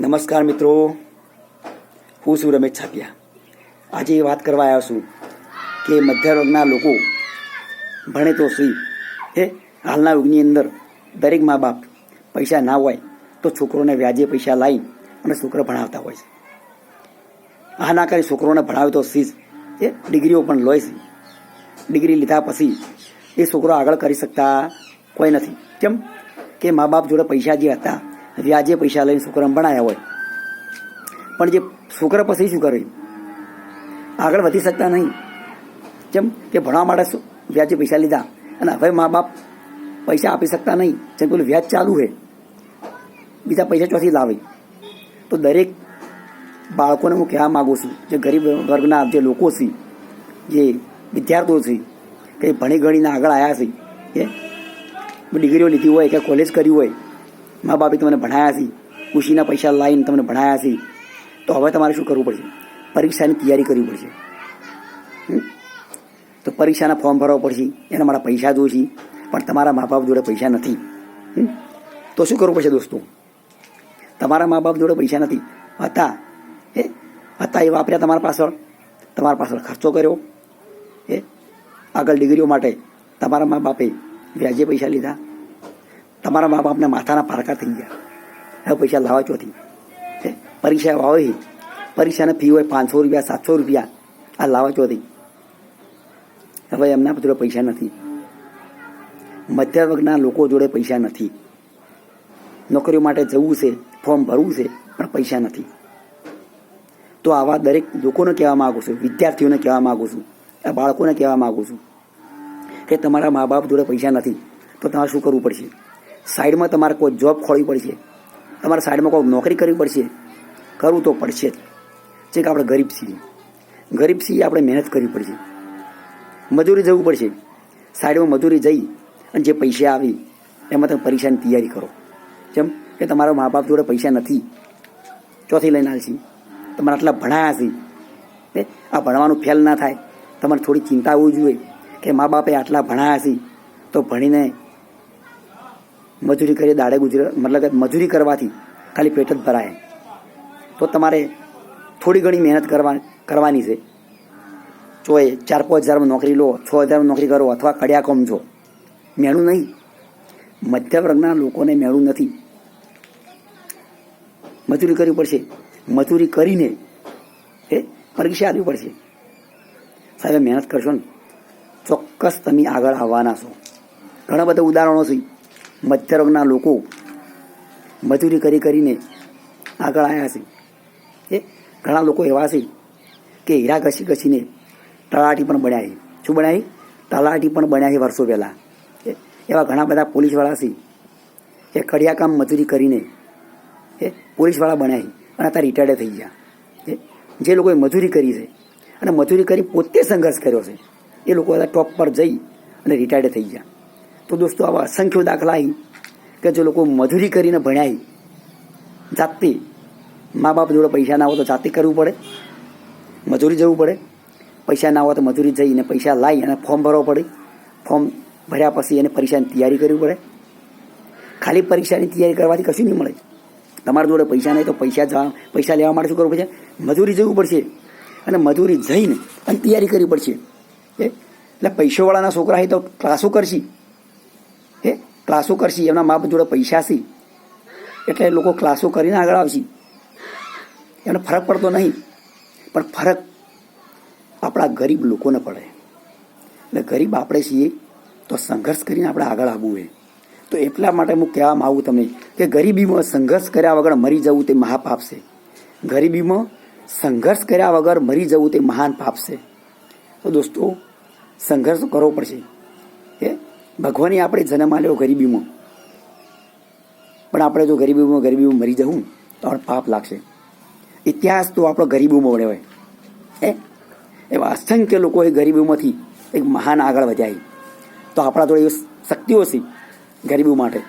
નમસ્કાર મિત્રો. હું છું રમેશ છાપિયા. આજે વાત કરવા આવ્યો છું કે મધ્યવર્ગના લોકો ભણે તો શ્રી, હે? હાલના યુગની અંદર દરેક મા બાપ પૈસા ના હોય તો છોકરોને વ્યાજે પૈસા લાવી અને છોકરો ભણાવતા હોય છે. આ ના કરી છોકરોને ભણાવે તો સી જ એ ડિગ્રીઓ પણ લોય છે. ડિગ્રી લીધા પછી એ છોકરો આગળ કરી શકતા કોઈ નથી. કેમ? કે મા બાપ જોડે પૈસા જે હતા વ્યાજે પૈસા લઈને છોકરાને ભણાયા હોય. પણ જે છોકરા પછી શું કરે? આગળ વધી શકતા નહીં. જેમ કે ભણવા માટે વ્યાજે પૈસા લીધા. અને હવે મા બાપ પૈસા આપી શકતા નહીં. જેમ પેલું વ્યાજ ચાલુ છે. બીજા પૈસા ચોથી લાવે. તો દરેક બાળકોને હું કહેવા માગું છું, જે ગરીબ વર્ગના જે લોકો છે, જે વિદ્યાર્થીઓ છે, કે ભણી ગણીને આગળ આવ્યા છે એ ડિગ્રીઓ લીધી હોય, કે કોલેજ કરી હોય મા બાપે તમને ભણાયા છે. ખુશીના પૈસા લાવીને તમને ભણાયા છે. તો હવે તમારે શું કરવું પડશે? પરીક્ષાની તૈયારી કરવી પડશે? તો પરીક્ષાના ફોર્મ ભરવા પડશે. એના મારા પૈસા જોઈશે પણ તમારા મા બાપ જોડે પૈસા નથી? તો શું કરવું પડશે દોસ્તો? તમારા મા બાપ જોડે પૈસા નથી. હતા. એ હતા એ વાપર્યા તમારા પાછળ. તમારા પાછળ ખર્ચો કર્યો. એ આગળ ડિગ્રીઓ માટે તમારા મા બાપે વ્યાજે પૈસા લીધા. તમારા મા બાપને માથાના પારકા થઈ ગયા. હવે પૈસા લાવવા ચોથી. પરીક્ષા હોય પરીક્ષાની ફી હોય પાંચસો રૂપિયા, સાતસો રૂપિયા. આ લાવવા ચોથી. હવે એમના જોડે પૈસા નથી. મધ્ય વર્ગના લોકો જોડે પૈસા નથી. નોકરીઓ માટે જવું છે, ફોર્મ ભરવું છે, પણ પૈસા નથી. તો આવા દરેક લોકોને કહેવા માગું છું, વિદ્યાર્થીઓને કહેવા માગું છું, આ બાળકોને કહેવા માગું છું કે તમારા મા બાપ જોડે પૈસા નથી, તો તમારે શું કરવું પડશે? સાઈડમાં તમારે કોઈ જોબ ખોલવી પડશે, તમારે સાઈડમાં કોઈ નોકરી કરવી પડશે, કરવું તો પડશે જ. જે કે આપણે ગરીબ છીએ. ગરીબ છીએ આપણે મહેનત કરવી પડશે. મજૂરી જવું પડશે. સાઈડમાં મજૂરી જઈ અને જે પૈસા આવી, એમાં તમે પરીક્ષાની તૈયારી કરો. જેમ કે તમારા મા બાપ જોડે પૈસા નથી. ચોથી લઈને આવશે તમારે આટલા ભણાયા છે. ને આ ભણવાનું ફેલ ના થાય. તમારે થોડી ચિંતા હોવી જોઈએ કે મા બાપે આટલા ભણાયા છે, તો ભણીને મજૂરી કરી દાડે ગુજરાત મતલબ મજૂરી કરવાથી ખાલી પેટ જ ભરાય. તો તમારે થોડી ઘણી મહેનત કરવા, કરવાની છે. જો એ ચાર પાંચ હજારમાં નોકરી લો, છ હજારમાં નોકરી કરો અથવા કડિયા કોમ છો મેળું નહીં. મધ્યવર્ગના લોકોને મેળું નથી. મજૂરી કરવી પડશે. મજૂરી કરીને એ પરીક્ષા આપવી પડશે. સાહેબ, મહેનત કરશો ને, ચોક્કસ તમે આગળ આવવાના છો. ઘણા બધા ઉદાહરણો છે. મધ્ય વર્ગના લોકો મજૂરી કરી કરીને આગળ આવ્યા છે. એ ઘણા લોકો એવા છે કે હીરા ઘસી ઘસીને તલાટી પણ બન્યા છે. શું બન્યા છે? તલાટી પણ બન્યા છે વર્ષો પહેલાં. એવા ઘણા બધા પોલીસવાળા છે. એ કડિયા કામ મજૂરી કરીને એ પોલીસવાળા બન્યા છે અને અત્યારે રિટાયર્ડ થઈ ગયા. જે લોકોએ મજૂરી કરી છે અને મજૂરી કરી પોતે સંઘર્ષ કર્યો છે. એ લોકો ટોપ પર જઈ અને રિટાયર્ડ થઈ ગયા. તો દોસ્તો, આવા અસંખ્ય દાખલા કે જે લોકો મજૂરી કરીને ભણ્યા જાતે મા બાપ જોડે પૈસા ના હોય તો જાતે કરવું પડે. મજૂરી જવું પડે. પૈસા ના હોય તો મજૂરી જઈને પૈસા લાવી અને ફોર્મ ભરવો પડે. ફોર્મ ભર્યા પછી એને પરીક્ષાની તૈયારી કરવી પડે. ખાલી પરીક્ષાની તૈયારી કરવાથી કશું નહીં મળે. તમારા જોડે પૈસા નહીં તો પૈસા જવા પૈસા લેવા માટે શું કરવું પડશે મજૂરી જવું પડશે. અને મજૂરી જઈને અને તૈયારી કરવી પડશે. એ એટલે પૈસાવાળાના છોકરા હોય તો ક્લાસો કરશે? ક્લાસો કરશે, એમના મા બાપ જોડે પૈસા છે. એટલે લોકો ક્લાસો કરીને આગળ આવશે. એનો ફરક પડતો નહીં. પણ ફરક આપણા ગરીબ લોકોને પડે. એટલે ગરીબ આપણે છીએ તો સંઘર્ષ કરીને આપણે આગળ આવવું હોય તો એટલા માટે હું કહેવા માગું તમને કે ગરીબીમાં સંઘર્ષ કર્યા વગર મરી જવું તે મહાપાપ છે. ગરીબીમાં સંઘર્ષ કર્યા વગર મરી જવું તે મહાન પાપ છે. તો દોસ્તો, સંઘર્ષ કરવો પડશે. ભગવાને આપણે જન્મ આલ્યો ગરીબીમાં. પણ આપણે જો ગરીબીમાં ગરીબીમાં મરી જવું, તો આપણે પાપ લાગશે. ઇતિહાસ તો આપણો ગરીબોમાં વળે હે? એવા અસંખ્ય લોકો એ ગરીબીમાંથી એક મહાન આગળ વધ્યા તો આપણા જોડે એવી શક્તિઓ છે ગરીબો માટે.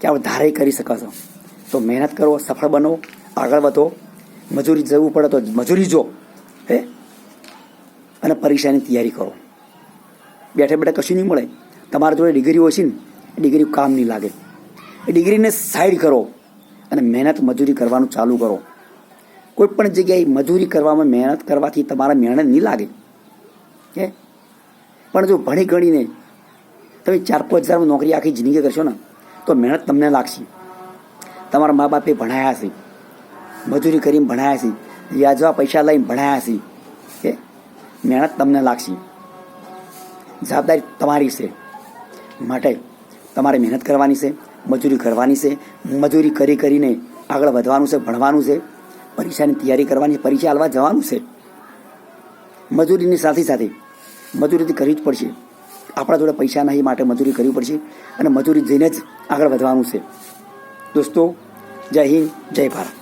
કે આપણે ધારે કરી શકાશો તો મહેનત કરો, સફળ બનો, આગળ વધો. મજૂરી જવું પડે તો મજૂરી જો. હે? અને પરીક્ષાની તૈયારી કરો. બેઠે બેઠા કશું નહીં મળે. તમારા જોડે ડિગ્રી હોય છે ને, એ ડિગ્રી કામ નહીં લાગે. એ ડિગ્રીને સાઈડ કરો અને મહેનત મજૂરી કરવાનું ચાલુ કરો. કોઈ પણ જગ્યાએ મજૂરી કરવામાં મહેનત કરવાથી તમારા મહેનત નહીં લાગે. હે? પણ જો ભણી ગણીને તમે ચાર પાંચ હજારમાં નોકરી આખી જિંદગી કરશો ને, તો મહેનત તમને લાગશે. તમારા મા બાપે ભણાયા છે. મજૂરી કરીને ભણાયા છે. વ્યાજવા પૈસા લઈને ભણાયા છે. કે મહેનત તમને લાગશે. જવાબદારી તમારી છે. માટે તમારે મહેનત કરવાની છે, મજૂરી કરવાની છે, મજૂરી કરી કરીને આગળ વધવાનું છે, ભણવાનું છે, પરીક્ષાની તૈયારી કરવાની છે, પરીક્ષા હાલવા જવાનું છે. મજૂરીની સાથે સાથે મજૂરી કરવી જ પડશે. આપણા જોડે પૈસા નહીં, માટે મજૂરી કરવી પડશે અને મજૂરી જઈને જ આગળ વધવાનું છે. દોસ્તો, જય હિન્દ, જય ભારત.